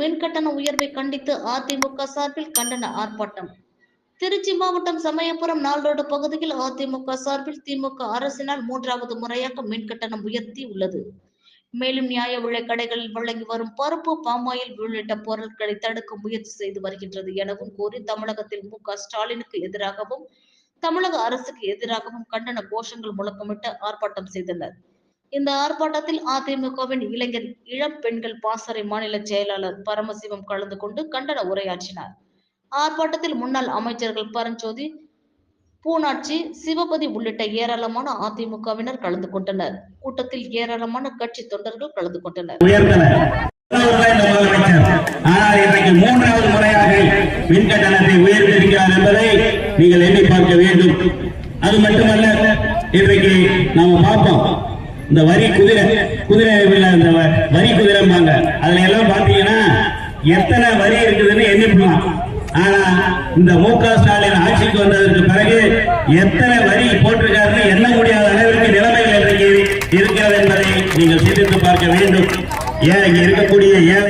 மின் கட்டண உயர்வை கண்டித்து அதிமுக சார்பில் கண்டன ஆர்ப்பாட்டம். திருச்சி மாவட்டம் சமயபுரம் நாளோடு பகுதியில் அதிமுக சார்பில் திமுக அரசினால் மூன்றாவது முறையாக மின் கட்டணம் உயர்த்தி உள்ளது. மேலும் நியாய விலை கடைகளில் வழங்கி வரும் பருப்பு பாமாயில் உள்ளிட்ட பொருட்களை தடுக்க முயற்சி செய்து வருகின்றது எனவும் கூறி தமிழகத்தில் மு ஸ்டாலினுக்கு எதிராகவும் தமிழக அரசுக்கு எதிராகவும் கண்டன கோஷங்கள் முழக்கமிட்டு ஆர்ப்பாட்டம் செய்தனர். இந்த ஆர்ப்பாட்டத்தில் அதிமுகவின் இளைஞர் இளம் பெண்கள் பாசறை மாநில செயலாளர் பரமசிவம் கலந்து கொண்டு கண்டன உரையாற்றினார். ஆர்ப்பாட்டத்தில் முன்னாள் அமைச்சர்கள் பரஞ்சோதி பூனாட்சி சிவபதி உள்ளிட்ட ஏராளமான அதிமுகவினர் கலந்து கொண்டனர். கூட்டத்தில் ஏராளமான கட்சி தொண்டர்கள் கலந்து கொண்டனர். மூன்றாவது முறையாக மின் கட்டணத்தை உயர்த்திருக்கிறார் என்பதை நீங்கள் எண்ணி பார்க்க வேண்டும். அது மட்டுமல்ல இன்றைக்கு நாம பார்ப்போம். இந்த வரி குதிரை குதிரை இந்த வ- வரி குதிரைம்பாங்க. அதுல எல்லாம் பாத்தீங்கன்னா எத்தனை வரி இருக்குதுன்னு எண்ணிப்பலாம் ஆனா இந்த மு க ஸ்டாலின் ஆட்சிக்கு வந்ததற்கு பிறகு எத்தனை வரி போட்டிருக்காருன்னு எண்ண முடியாத அளவிற்கு நிலைமைகள் இன்றைக்கு இருக்கிறது என்பதை நீங்கள் சிந்தித்து பார்க்க வேண்டும். ஏன் இங்க இருக்கக்கூடிய ஏழை